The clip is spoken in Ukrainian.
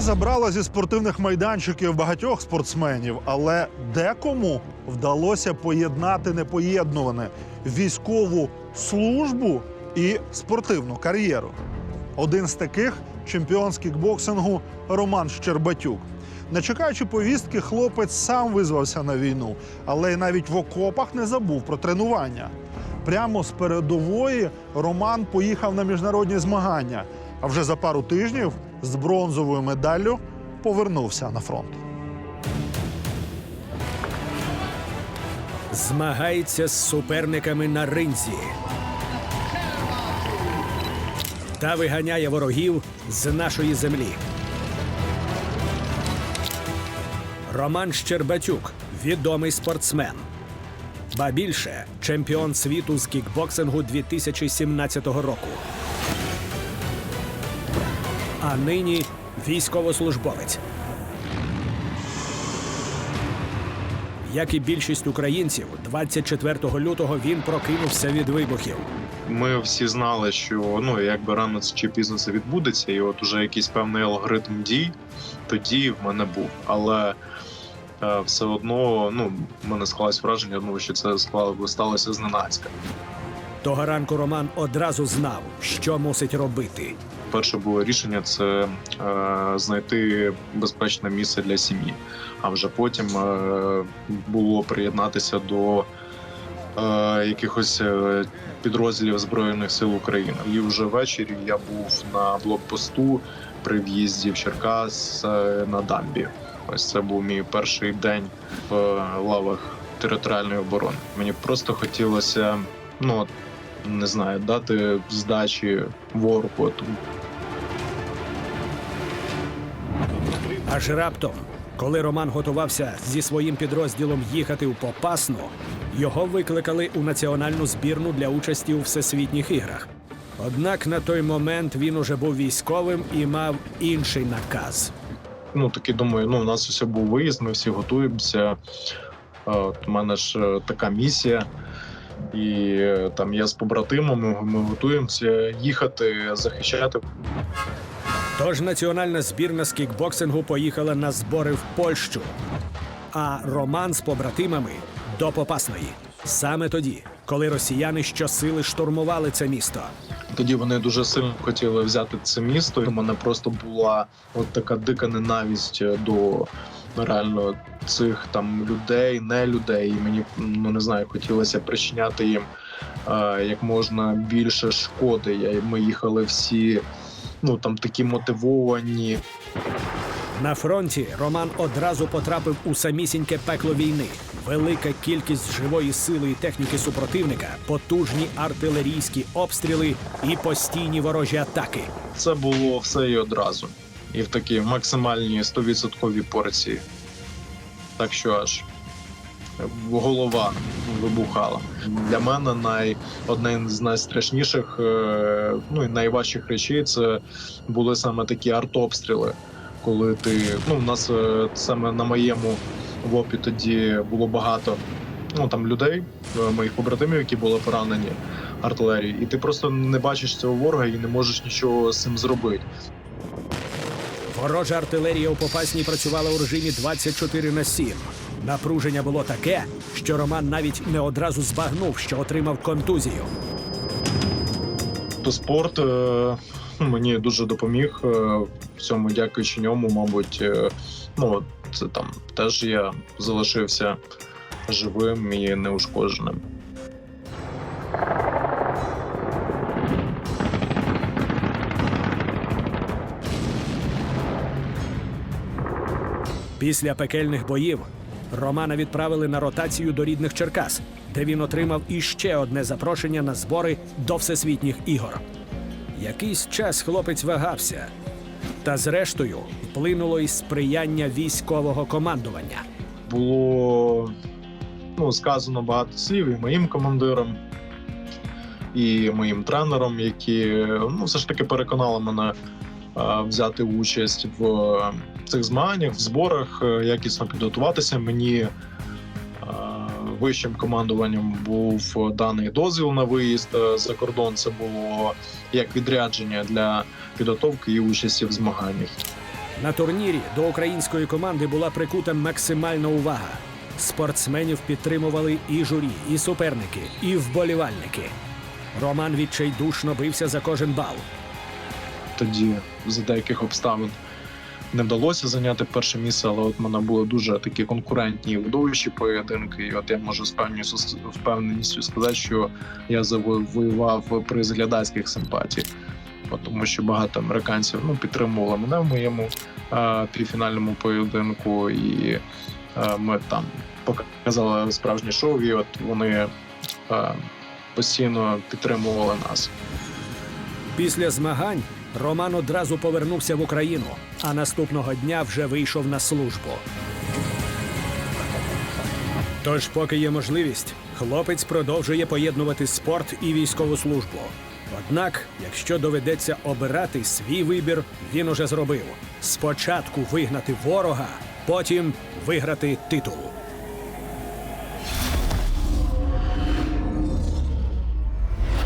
Забрала зі спортивних майданчиків багатьох спортсменів, але декому вдалося поєднати непоєднуване військову службу і спортивну кар'єру. Один з таких чемпіон з кікбоксингу Роман Щербатюк. Не чекаючи повістки, хлопець сам визвався на війну, але й навіть в окопах не забув про тренування. Прямо з передової Роман поїхав на міжнародні змагання, а вже за пару тижнів з бронзовою медаллю повернувся на фронт. Змагається з суперниками на ринзі. Та виганяє ворогів з нашої землі. Роман Щербатюк відомий спортсмен. Ба більше чемпіон світу з кікбоксингу 2017 року. А нині військовослужбовець. Як і більшість українців, 24 лютого він прокинувся від вибухів. Ми всі знали, що ну якби рано чи пізно це відбудеться, і от уже якийсь певний алгоритм дій тоді в мене був. Але е, все одно ну в мене склалось враження, ну що це склало сталося зненацька. Того ранку Роман одразу знав, що мусить робити. Перше було рішення це е, знайти безпечне місце для сім'ї. А вже потім е, було приєднатися до е, якихось е, підрозділів Збройних сил України. І вже ввечері я був на блокпосту при в'їзді в Черкас е, на дамбі. Ось це був мій перший день в лавах територіальної оборони. Мені просто хотілося, ну от, не знаю, дати здачі ворогу. Аж раптом, коли Роман готувався зі своїм підрозділом їхати в Попасну, його викликали у національну збірну для участі у всесвітніх іграх. Однак на той момент він уже був військовим і мав інший наказ. ну таки думаю, ну у нас все був виїзд, ми всі готуємося. Е, От, у мене ж е, така місія, і е, там я з побратимами, ми готуємося їхати, захищати. Тож національна збірна з кікбоксингу поїхала на збори в Польщу, а Роман з побратимами до Попасної. Саме тоді, коли росіяни щосили штурмували це місто. Тоді вони дуже сильно хотіли взяти це місто. У мене просто була от така дика ненависть до реально цих там людей, не людей. І мені ну не знаю, хотілося причиняти їм е, як можна більше шкоди. Я, ми їхали всі ну там такі мотивовані. На фронті Роман одразу потрапив у самісіньке пекло війни. Велика кількість живої сили і техніки супротивника, потужні артилерійські обстріли і постійні ворожі атаки. Це було все і одразу. І в такі максимальні 100% порції. Так що аж голова вибухала. Для мене най, одне з найстрашніших, е, ну і найважчих речей це були саме такі артобстріли. Коли ти ну у нас е, саме на моєму вопі тоді було багато ну там людей, е, моїх побратимів, які були поранені артилерії, і ти просто не бачиш цього ворога і не можеш нічого з цим зробити. Ворожа артилерія у Попасній працювала у режимі 24 на 7. Напруження було таке, що Роман навіть не одразу збагнув, що отримав контузію. Спорт е, мені дуже допоміг. е, В дякуючи ньому, мабуть, е, ну це там теж я залишився живим і неушкодженим. Після пекельних боїв Романа відправили на ротацію до рідних Черкас, де він отримав іще одне запрошення на збори до всесвітніх ігор. Якийсь час хлопець вагався, та зрештою вплинуло і сприяння військового командування. Було ну, сказано багато слів і моїм командирам, і моїм тренерам, які ну, все ж таки переконали мене взяти участь в е, цих змаганнях, в зборах, е, якісно підготуватися. Мені е, вищим командуванням був даний дозвіл на виїзд е, за кордон. Це було як відрядження для підготовки і участі в змаганнях. На турнірі до української команди була прикута максимальна увага. Спортсменів підтримували і журі, і суперники, і вболівальники. Роман відчайдушно бився за кожен бал. Тоді за деяких обставин не вдалося зайняти перше місце, але от мене були дуже такі конкурентні видовищі поєдинки. І от я можу з певністю впевненістю сказати, що я завоював приз глядацьких симпатій. Тому що багато американців ну, підтримували мене в моєму е, півфінальному поєдинку, і е, ми там показали справжнє шоу, і от вони е, постійно підтримували нас. Після змагань Роман одразу повернувся в Україну, а наступного дня вже вийшов на службу. Тож, поки є можливість, хлопець продовжує поєднувати спорт і військову службу. Однак, якщо доведеться обирати свій вибір, він уже зробив: спочатку вигнати ворога, потім виграти титул.